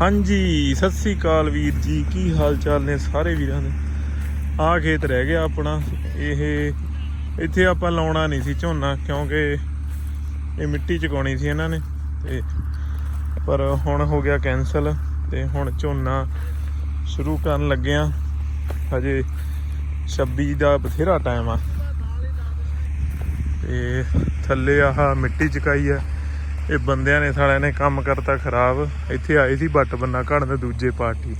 ਹਾਂਜੀ, ਸਤਿ ਸ੍ਰੀ ਅਕਾਲ ਵੀਰ ਜੀ। ਕੀ ਹਾਲ ਚਾਲ ਨੇ ਸਾਰੇ ਵੀਰਾਂ ਦੇ? ਆ ਖੇਤ ਰਹਿ ਗਿਆ ਆਪਣਾ। ਇਹ, ਇੱਥੇ ਆਪਾਂ ਲਾਉਣਾ ਨਹੀਂ ਸੀ ਝੋਨਾ, ਕਿਉਂਕਿ ਇਹ ਮਿੱਟੀ ਚਕਾਉਣੀ ਸੀ ਇਹਨਾਂ ਨੇ। ਤੇ ਪਰ ਹੁਣ ਹੋ ਗਿਆ ਕੈਨਸਲ ਤੇ ਹੁਣ ਝੋਨਾ ਸ਼ੁਰੂ ਕਰਨ ਲੱਗੇ ਆ। ਹਜੇ 26 ਦਾ ਬਥੇਰਾ ਟਾਈਮ ਆ। ਤੇ ਥੱਲੇ ਆਹ ਮਿੱਟੀ ਚਕਾਈ ਆ। ਇਹ ਬੰਦਿਆਂ ਨੇ ਸਾਲਿਆਂ ਨੇ ਕੰਮ ਕਰਤਾ ਖਰਾਬ। ਇੱਥੇ ਆਏ ਸੀ ਬੱਟ ਬੰਨਾ ਘੜਨ ਦੂਜੇ ਪਾਰਟੀ।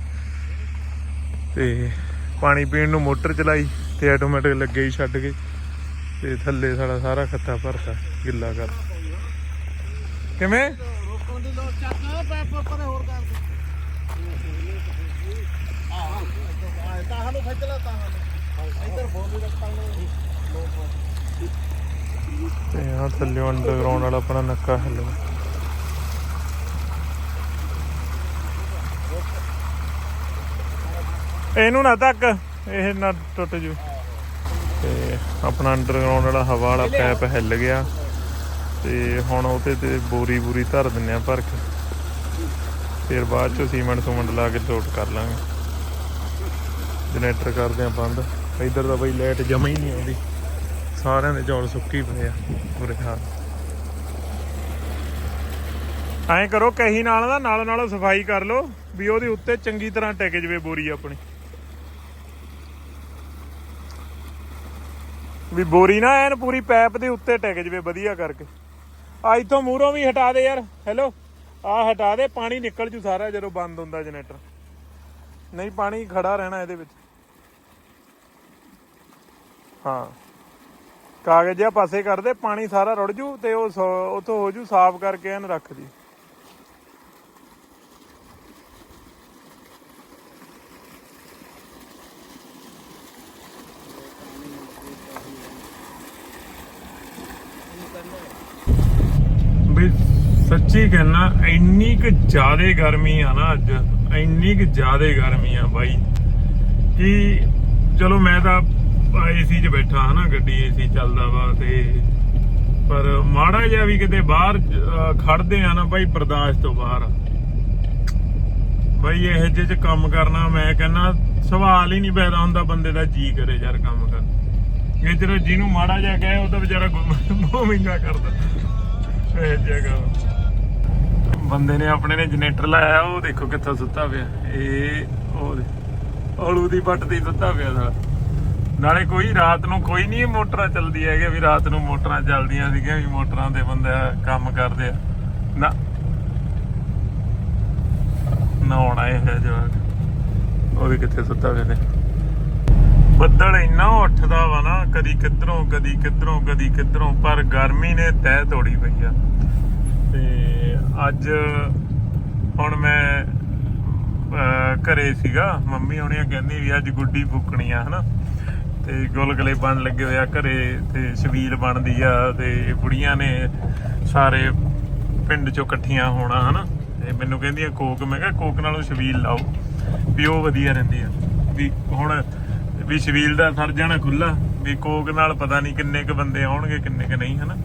ਤੇ ਪਾਣੀ ਪੀਣ ਨੂੰ ਮੋਟਰ ਚਲਾਈ ਤੇ ਆਟੋਮੈਟਿਕ ਲੱਗੇ ਹੀ ਛੱਡ ਗਏ ਤੇ ਥੱਲੇ ਸਾਡਾ ਸਾਰਾ ਖੱਤਾ ਭਰਤਾ, ਗਿੱਲਾ ਕਰ। ਕਿਵੇਂ? ਰੋਕਣ ਦੀ ਲੋੜ ਚੱਕ ਪੈ ਪਰੇ ਹੋਰ ਕਰ ਆਹ ਤਾਂ ਸਾਨੂੰ ਖਿੱਚ ਤਾਂ ਇੱਧਰ ਫੋਨ ਰੱਖਾਂ ਲੋਕ ਤੇ ਆ ਥੱਲੇ ਅੰਡਰਗਰਾਉਂਡ ਵਾਲਾ ਆਪਣਾ ਨੱਕਾ ਹੱਲ ਇਹਨੂੰ ਨਾ ਤੱਕ ਇਹ ਨਾ ਟੁੱਟ ਜੂ। ਤੇ ਆਪਣਾ ਅੰਡਰਗਰਾਉਂਡ ਵਾਲਾ ਹਵਾ ਵਾਲਾ ਪੈਪ ਹਿੱਲ ਗਿਆ। ਤੇ ਹੁਣ ਉਹਤੇ ਤੇ ਬੋਰੀ ਬੂਰੀ ਧਰ ਦਿੰਨੇ ਆ ਭਰ ਕੇ। ਫਿਰ ਬਾਅਦ ਚ ਸੀਮੈਂਟ ਸਮੈਂਟ ਲਾ ਕੇ ਲੋਡ ਕਰ ਲਾਂਗੇ। ਜਨਰੇਟਰ ਕਰਦੇ ਆ ਬੰਦ। ਇਧਰ ਦਾ ਬਈ ਲਾਈਟ ਜਮਾ ਹੀ ਨਹੀਂ ਆਉਂਦੀ। ਸਾਰਿਆਂ ਦੇ ਚੌਲ ਸੁੱਕੀ ਪਏ ਆ ਪੂਰੇ ਹਾਲ। ਐਂ ਕਰੋ ਕਹੀ ਨਾਲ ਦਾ ਨਾਲ ਨਾਲ ਸਫ਼ਾਈ ਕਰ ਲਓ ਵੀ ਉਹਦੇ ਉੱਤੇ ਚੰਗੀ ਤਰ੍ਹਾਂ ਟਿਕ ਜਵੇ ਬੋਰੀ ਆਪਣੀ। ਵੀ ਬੋਰੀ ਨਾ ਐਨ ਪੂਰੀ ਪਾਈਪ ਦੇ ਉੱਤੇ ਟਿਕ ਜਵੇ ਵਧੀਆ ਕਰਕੇ। ਆ ਇਥੋਂ ਮੂਹਰੋਂ ਵੀ ਹਟਾ ਦੇ ਯਾਰ ਹੈਲੋ ਆ ਹਟਾ ਦੇ, ਪਾਣੀ ਨਿਕਲ ਜੂ ਸਾਰਾ ਜਦੋਂ ਬੰਦ ਹੁੰਦਾ ਜਨਰੇਟਰ। ਨਹੀਂ, ਪਾਣੀ ਖੜਾ ਰਹਿਣਾ ਇਹਦੇ ਵਿੱਚ। ਹਾਂ। ਕਾਗਜ਼ ਆ ਪਾਸੇ ਕਰ ਦੇ, ਪਾਣੀ ਸਾਰਾ ਰੁੜ ਜੂ ਤੇ ਉਹ ਸੌ- ਉੱਥੋਂ ਹੋ ਜੂ ਸਾਫ਼ ਕਰਕੇ ਐਨ ਰੱਖ ਦੀ। ਬਈ ਸੱਚੀ ਕਹਿਣਾ ਇੰਨੀ ਕੁ ਜ਼ਿਆਦੇ ਗਰਮੀ ਆ ਨਾ ਅੱਜ। ਇੰਨੀ ਕੁ ਜ਼ਿਆਦੇ ਗਰਮੀ ਆ ਬਾਈ। ਕਿ ਚਲੋ ਮੈਂ ਤਾਂ ਏਸੀ 'ਚ ਬੈਠਾ ਹਨਾ, ਗੱਡੀ ਏਸੀ ਚੱਲਦਾ ਵਾ ਤੇ ਪਰ ਮਾੜਾ ਜਿਹਾ ਵੀ ਕਿਤੇ ਬਾਹਰ ਖੜਦੇ ਆ ਨਾ ਬਾਈ ਬਰਦਾਸ਼ਤ ਤੋਂ ਬਾਹਰ। ਬਾਈ ਇਹ ਜਿਹੇ ਚ ਕੰਮ ਕਰਨਾ, ਮੈਂ ਕਹਿੰਦਾ ਸਵਾਲ ਹੀ ਨਹੀਂ ਪੈਦਾ ਹੁੰਦਾ ਬੰਦੇ ਦਾ ਜੀ ਕਰੇ ਯਾਰ ਕੰਮ ਕਰ ਇਹ ਜਿਹੜਾ ਜਿਹਨੂੰ ਮਾੜਾ ਜਿਹਾ ਕਹੇ, ਉਹ ਤਾਂ ਵਿਚਾਰਾ ਮੋਮਿੰਗਾ ਕਰਦਾ। ਇਹ ਜਗ੍ਹਾ ਬੰਦੇ ਨੇ ਆਪਣੇ ਨੇ ਜਨਰੇਟਰ ਲਾਇਆ, ਉਹ ਦੇਖੋ ਕਿੱਥੋਂ ਸੁੱਤਾ ਪਿਆ। ਇਹ ਉਹ ਔਲੂ ਦੀ ਪੱਟ ਤੇ ਸੁੱਤਾ ਪਿਆ ਸਾਲਾ। ਨਾਲੇ ਕੋਈ ਰਾਤ ਨੂੰ ਕੋਈ ਨਹੀਂ ਮੋਟਰਾਂ ਚੱਲਦੀ ਹੈਗੇ, ਵੀ ਰਾਤ ਨੂੰ ਮੋਟਰਾਂ ਚੱਲਦੀਆਂ ਸੀਗੀਆਂ, ਵੀ ਮੋਟਰਾਂ ਤੇ ਬੰਦਾ ਕੰਮ ਕਰਦੇ ਆ। ਨਾ। ਨਹਾਉਣਾ ਇਹ ਹੈ ਜਵਾਕ। ਉਹ ਵੀ ਕਿੱਥੇ ਸੁੱਤਾ ਪਿਆ ਤੇ। ਬੱਦਲ ਇੰਨਾ ਉੱਠਦਾ ਵਾ ਨਾ, ਕਦੀ ਕਿੱਧਰੋਂ ਕਦੀ ਕਿੱਧਰੋਂ ਕਦੀ ਕਿੱਧਰੋਂ, ਪਰ ਗਰਮੀ ਨੇ ਤਹਿ ਤੋੜੀ ਪਈ ਆ। ਤੇ ਅੱਜ ਹੁਣ ਮੈਂ ਘਰੇ ਸੀਗਾ, ਮੰਮੀ ਹੁਣੇ ਕਹਿੰਦੀ ਵੀ ਅੱਜ ਗੁੱਡੀ ਫੂਕਣੀ ਆ, ਹਨਾ। ਤੇ ਗੁਲਗਲੇ ਬਣ ਲੱਗੇ ਹੋਇਆ ਘਰੇ, ਤੇ ਛਬੀਲ ਬਣਦੀ ਆ, ਤੇ ਬੁੜੀਆਂ ਨੇ ਸਾਰੇ ਪਿੰਡ ਚੋਂ ਇਕੱਠੀਆਂ ਹੋਣਾ, ਹਨਾ। ਤੇ ਮੈਨੂੰ ਕਹਿੰਦੀਆਂ ਕੋਕ, ਮੈਂ ਕਿਹਾ ਕੋਕ ਨਾਲੋਂ ਛਬੀਲ ਲਾਓ, ਵੀ ਉਹ ਵਧੀਆ ਰਹਿੰਦੀ ਆ। ਵੀ ਹੁਣ ਵੀ ਛਬੀਲ ਦਾ ਸਰ ਜਾਣਾ ਖੁੱਲਾ ਵੀ ਕੋਕ ਨਾਲ ਪਤਾ ਨਹੀਂ ਕਿੰਨੇ ਕ ਬੰਦੇ ਆਉਣਗੇ, ਕਿੰਨੇ ਕ ਨਹੀਂ, ਹਨਾ?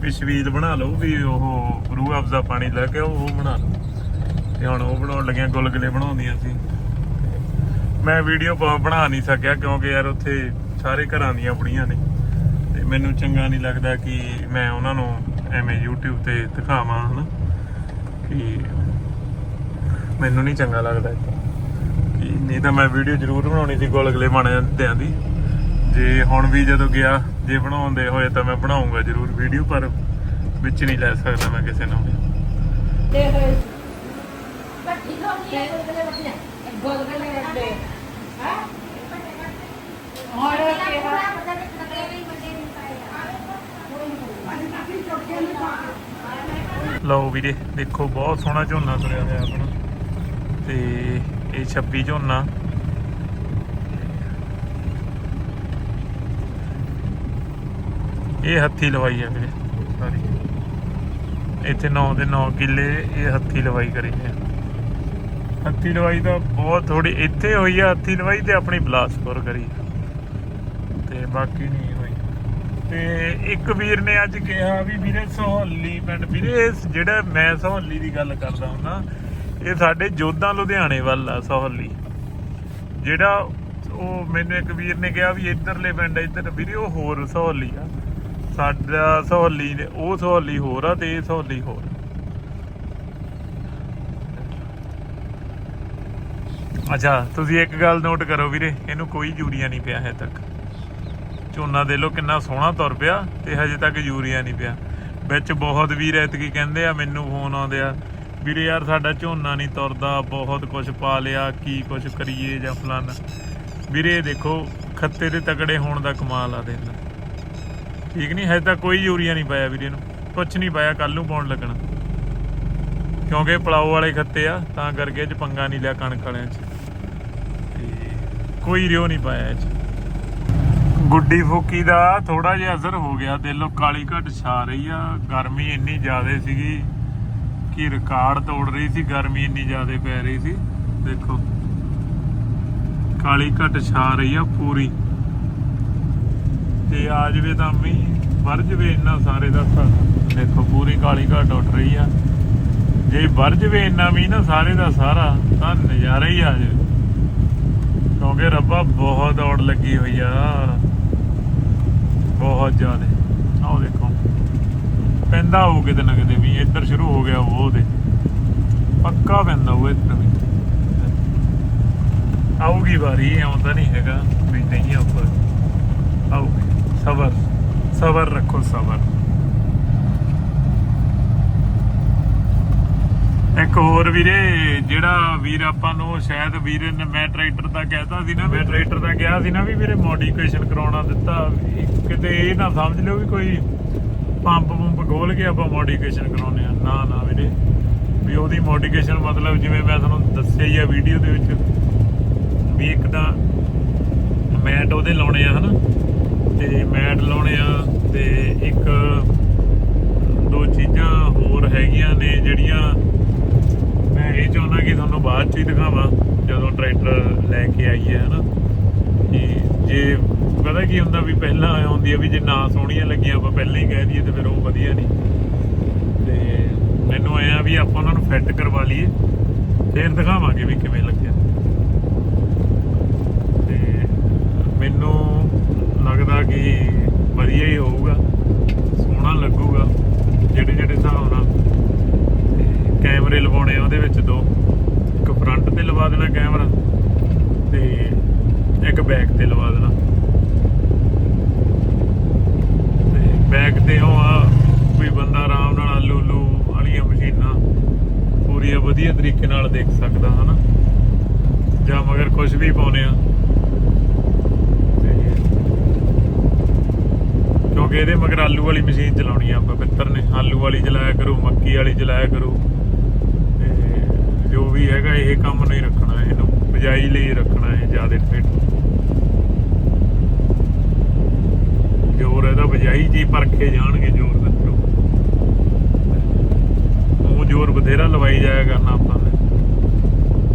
ਵੀ ਛਬੀਲ ਬਣਾ ਲਓ, ਵੀ ਉਹ ਰੂਹ ਅਫਜ਼ਾ ਪਾਣੀ ਲੈ ਕੇ ਉਹ ਬਣਾ ਲਓ। ਤੇ ਹੁਣ ਉਹ ਬਣਾਉਣ ਲੱਗਿਆ, ਗੁਲਗੁਲੇ ਬਣਾਉਂਦੀਆਂ ਸੀ। ਮੈਂ ਵੀਡੀਓ ਬਣਾ ਨਹੀਂ ਸਕਿਆ, ਕਿਉਂਕਿ ਯਾਰ ਉੱਥੇ ਸਾਰੇ ਘਰਾਂ ਦੀਆਂ ਬੁੜੀਆਂ ਨੇ। ਤੇ ਮੈਨੂੰ ਚੰਗਾ ਨਹੀਂ ਲੱਗਦਾ ਕਿ ਮੈਂ ਉਹਨਾਂ ਨੂੰ ਐਵੇਂ YouTube ਤੇ ਦਿਖਾਵਾਂ, ਹਨਾ? ਕਿ ਮੈਨੂੰ ਨਹੀਂ ਚੰਗਾ ਲੱਗਦਾ ਕਿ ਨਹੀਂ ਤਾਂ ਮੈਂ ਵੀਡੀਓ ਜ਼ਰੂਰ ਬਣਾਉਣੀ ਸੀ ਗੁਲਗੁਲੇ ਬਣਦਿਆਂ ਦੀ। ਜੇ ਹੁਣ ਵੀ ਜਦੋਂ ਗਿਆ ਜੇ ਬਣਾਉਂਦੇ ਹੋਏ ਤਾਂ ਮੈਂ ਬਣਾਉਂਗਾ ਜ਼ਰੂਰ ਵੀਡੀਓ ਪਰ ਵਿੱਚ ਨਹੀਂ ਲੈ ਸਕਦਾ ਮੈਂ ਕਿਸੇ ਨੂੰ ਹੈ ਗੋਲਗਲੇ ਗੋਲਗਲੇ ਹੈ? ਹੋਰ ਲਓ ਵੀਰੇ ਦੇਖੋ ਬਹੁਤ ਸੋਹਣਾ ਝੋਨਾ ਤੁਰਿਆ ਹੋਇਆ ਆਪਣਾ। ਤੇ ਇਹ 26 ਝੋਨਾ। ਇਹ ਹੱਥੀ ਲਵਾਈ ਆ ਵੀਰੇ, ਸਾਰੀ। ਇੱਥੇ 9 ਦੇ 9 ਕਿੱਲੇ, ਇਹ ਹੱਥੀ ਲਵਾਈ ਕਰੀ ਹੈ ਹੱਥੀ ਲਵਾਈ ਤਾਂ ਬਹੁਤ ਥੋੜੀ ਇੱਥੇ ਹੋਈ ਆ, ਹੱਥੀ ਲਵਾਈ ਤੇ ਆਪਣੀ ਬਲਾਸਪੁਰ ਕਰੀ ਤੇ ਬਾਕੀ ਨਹੀਂ ਹੋਈ। ਤੇ ਇੱਕ ਵੀਰ ਨੇ ਅੱਜ ਕਿਹਾ ਵੀ ਵੀਰੇ ਸਹੌਲੀ ਪਿੰਡ, ਵੀਰੇ ਜਿਹੜਾ ਮੈਂ ਸਹੌਲੀ ਦੀ ਗੱਲ ਕਰਦਾ ਹੁੰਦਾ ਇਹ ਸਾਡੇ ਜੋਧਾ ਲੁਧਿਆਣੇ ਵੱਲ ਆ ਸਹੌਲੀ। ਜਿਹੜਾ ਉਹ ਮੈਨੂੰ ਇੱਕ ਵੀਰ ਨੇ ਕਿਹਾ ਵੀ ਇੱਧਰਲੇ ਪਿੰਡ ਇੱਧਰ ਵੀਰੇ ਉਹ ਹੋਰ ਸਹੌਲੀ ਆ। ਸਾਡਾ ਸਹੌਲੀ ਉਹ ਸਹੌਲੀ ਹੋਰ ਆ ਤੇ ਇਹ ਸਹੌਲੀ ਹੋਰ। ਅੱਛਾ, ਤੁਸੀਂ ਇੱਕ ਗੱਲ ਨੋਟ ਕਰੋ ਵੀਰੇ, ਇਹਨੂੰ ਕੋਈ ਯੂਰੀਆ ਨਹੀਂ ਪਿਆ ਹੈ ਤੱਕ। ਝੋਨਾ ਦੇ ਲੋ ਕਿੰਨਾ ਸੋਹਣਾ ਤੁਰ ਪਿਆ ਤੇ ਹਜੇ ਤੱਕ ਯੂਰੀਆ ਨਹੀਂ ਪਿਆ। ਵਿੱਚ ਬਹੁਤ ਵੀਰ ਐਤਕੀ ਕਹਿੰਦੇ ਆ, ਮੈਨੂੰ ਫੋਨ ਆਉਂਦੇ ਆ ਵੀਰੇ ਯਾਰ, ਸਾਡਾ ਝੋਨਾ ਨਹੀਂ ਤੁਰਦਾ, ਬਹੁਤ ਕੁਝ ਪਾ ਲਿਆ, ਕੀ ਕੁਝ ਕਰੀਏ ਜਾਂ ਫਲਾਨਾ ਵੀਰੇ ਦੇਖੋ, ਖੱਤੇ ਦੇ ਤਕੜੇ ਹੋਣ ਦਾ ਕਮਾਲ ਆ ਦੇਖ ਠੀਕ ਨਹੀਂ, ਹਜੇ ਤੱਕ ਕੋਈ ਯੂਰੀਆ ਨਹੀਂ ਪਾਇਆ ਵੀਰੇ ਨੂੰ। ਕੁਝ ਨਹੀਂ ਪਾਇਆ ਕੱਲ ਨੂੰ ਪਾਉਣ ਲੱਗਣਾ। ਕਿਉਂਕਿ ਪਲਾਓ ਵਾਲੇ ਖੱਤੇ ਆ, ਤਾਂ ਕਰਕੇ ਇਹ 'ਚ ਪੰਗਾ ਨਹੀਂ ਲਿਆ ਕਣਕ ਵਾਲਿਆਂ 'ਚ। ਤੇ ਕੋਈ ਰਿਓ ਨਹੀਂ ਪਾਇਆ ਇਹ 'ਚ। ਗੁੱਡੀ ਫੁੱਕੀ ਦਾ ਥੋੜਾ ਜਿਹਾ ਅਸਰ ਹੋ ਗਿਆ, ਦਿਲੋਂ ਕਾਲੀ ਘਟ ਛਾ ਰਹੀ ਆ। ਗਰਮੀ ਇੰਨੀ ਜ਼ਿਆਦਾ ਸੀਗੀ। ਕਿ ਰਿਕਾਰਡ ਤੋੜ ਰਹੀ ਸੀ, ਗਰਮੀ ਇੰਨੀ ਜ਼ਿਆਦਾ ਪੈ ਰਹੀ ਸੀ। ਦੇਖੋ, ਕਾਲੀ ਘਟ ਛਾ ਰਹੀ ਆ ਪੂਰੀ। ਤੇ ਆ ਜਵੇ ਤਾਂ ਮੀਂਹ ਵਰ ਜਵੇ ਇੰਨਾ ਸਾਰੇ ਦਾ ਸਾ- ਦੇਖੋ, ਪੂਰੀ ਕਾਲੀ ਘਟ ਉੱਠ ਰਹੀ ਆ। ਜੇ ਵਰਜਵੇ ਇੰਨਾ ਮੀਂਹ ਨਾ ਸਾਰੇ ਦਾ ਸਾਰਾ, ਤਾਂ ਨਜ਼ਾਰਾ ਹੀ ਆ ਜਾਵੇ। ਕਿਉਂਕਿ ਰੱਬਾ ਬਹੁਤ ਔੜ ਲੱਗੀ ਹੋਈ ਆ। ਬਹੁਤ ਜ਼ਿਆਦਾ। ਆਹ ਦੇਖੋ ਪੈਂਦਾ ਹੋਊ ਕਿਤੇ ਨਾ ਕਿਤੇ ਵੀ, ਇੱਧਰ ਸ਼ੁਰੂ ਹੋ ਗਿਆ ਉਹ ਉਹਦੇ। ਪੱਕਾ ਪੈਂਦਾ ਉਹ ਇੱਧਰ ਵੀ। ਆਊਗੀ ਵਾਰੀ ਆਉਂਦਾ ਨਹੀਂ ਹੈਗਾ, ਵੀ ਨਹੀਂ ਆਊਗਾ ਆਊਗੀ, ਸਬਰ ਸਬਰ ਰੱਖੋ, ਸਬਰ। ਇੱਕ ਹੋਰ ਵੀਰੇ, ਜਿਹੜਾ ਵੀਰ ਆਪਾਂ ਨੂੰ ਸ਼ਾਇਦ ਵੀਰ ਨੇ ਮੈਂ ਟਰੈਕਟਰ ਦਾ ਕਹਿਤਾ ਸੀ ਨਾ ਮੈਂ ਟਰੈਕਟਰ ਦਾ ਕਿਹਾ ਸੀ ਨਾ ਵੀ ਵੀਰੇ, ਮੋਡੀਫਿਕੇਸ਼ਨ ਕਰਾਉਣਾ ਦਿੱਤਾ। ਕਿਤੇ ਇਹ ਨਾ ਸਮਝ ਲਿਓ ਵੀ ਕੋਈ ਪੰਪ ਪੰਪ ਖੋਲ ਕੇ ਆਪਾਂ ਮੋਡੀਫਿਕੇਸ਼ਨ ਕਰਾਉਨੇ ਆ ਨਾ ਨਾ ਵੀਰੇ। ਵੀ ਉਹਦੀ ਮੋਡੀਫਿਕੇਸ਼ਨ ਮਤਲਬ ਜਿਵੇਂ ਮੈਂ ਤੁਹਾਨੂੰ ਦੱਸਿਆ ਹੀ ਆ ਵੀਡੀਓ ਦੇ ਵਿੱਚ ਵੀ ਇੱਕ ਤਾਂ ਮੈਟ ਉਹਦੇ ਲਾਉਣੇ ਆ, ਹਨਾ? ਤੇ ਮੈਟ ਲਾਉਣੇ ਆ ਤੇ ਇੱਕ ਦੋ ਚੀਜ਼ਾਂ ਹੋਰ ਹੈਗੀਆਂ ਨੇ ਜਿਹੜੀਆਂ ਮੈਂ ਇਹ ਚਾਹੁੰਦਾ ਕਿ ਤੁਹਾਨੂੰ ਬਾਅਦ ਚ ਹੀ ਦਿਖਾਵਾਂ, ਜਦੋਂ ਟਰੈਕਟਰ ਲੈ ਕੇ ਆਈਏ, ਹਨਾ? ਕਿ ਜੇ ਪਤਾ ਕੀ ਹੁੰਦਾ ਵੀ ਪਹਿਲਾਂ ਆਉਂਦੀ ਆ ਵੀ ਜੇ ਨਾ ਸੋਹਣੀਆਂ ਲੱਗੀਆਂ, ਆਪਾਂ ਪਹਿਲਾਂ ਹੀ ਕਹਿ ਦਈਏ ਤੇ ਫਿਰ ਉਹ ਵਧੀਆ ਨਹੀਂ। ਤੇ ਮੈਨੂੰ ਆਇਆ ਵੀ ਆਪਾਂ ਉਹਨਾਂ ਨੂੰ ਫਿੱਟ ਕਰਵਾ ਲਈਏ, ਫਿਰ ਦਿਖਾਵਾਂਗੇ ਵੀ ਕਿਵੇਂ ਲੱਗਿਆ। ਤੇ ਮੈਨੂੰ ਲੱਗਦਾ ਕਿ ਵਧੀਆ ਹੀ ਹੋਊਗਾ, ਸੋਹਣਾ ਲੱਗੂਗਾ, ਜਿਹੜੇ ਜਿਹੜੇ ਹਿਸਾਬ ਨਾਲ। ਕੈਮਰੇ ਲਵਾਉਣੇ ਆ ਉਹਦੇ ਵਿੱਚ ਦੋ, ਇੱਕ ਫਰੰਟ ਤੇ ਲਵਾ ਦੇਣਾ ਕੈਮਰਾ, ਤੇ ਇੱਕ ਬੈਕ ਤੇ ਲਵਾ ਦੇਣਾ ਤੇ ਬੈਕ ਤੇ ਉਹ ਆ, ਕੋਈ ਬੰਦਾ ਆਰਾਮ ਨਾਲ ਆਲੂ ਲੂ ਵਾਲੀਆਂ ਮਸ਼ੀਨਾਂ ਪੂਰੀਆਂ ਵਧੀਆ ਤਰੀਕੇ ਨਾਲ ਦੇਖ ਸਕਦਾ, ਹਨਾ? ਜਾਂ ਮਗਰ ਕੁਝ ਵੀ ਪਾਉਨੇ ਆ। ਤੇ ਕਿਉਂਕਿ ਇਹਦੇ ਮਗਰ ਆਲੂ ਵਾਲੀ ਮਸ਼ੀਨ ਚਲਾਉਣੀ ਆ ਪਵਿੱਤਰ ਨੇ। ਆਲੂ ਵਾਲੀ ਚਲਾਇਆ ਕਰੋ, ਮੱਕੀ ਵਾਲੀ ਚਲਾਇਆ ਕਰੋ। ਤੇ ਜੋ ਵੀ ਹੈਗਾ, ਇਹ ਕੰਮ ਨਹੀਂ ਰੱਖਣਾ, ਇਹਨੂੰ ਬਜਾਈ ਲਈ ਰੱਖਣਾ ਹੈ ਜ਼ਿਆਦਾ ਫਿੱਟ ਜੋਰ ਇਹਦਾ ਬਜਾਈ ਜੀ ਪਰਖੇ ਜਾਣਗੇ ਜੋਰ ਦੱਸੋ ਉਹ ਜੋਰ ਬਥੇਰਾ ਲਵਾਈ ਜਾਇਆ ਕਰਨਾ ਆਪਾਂ ਨੇ।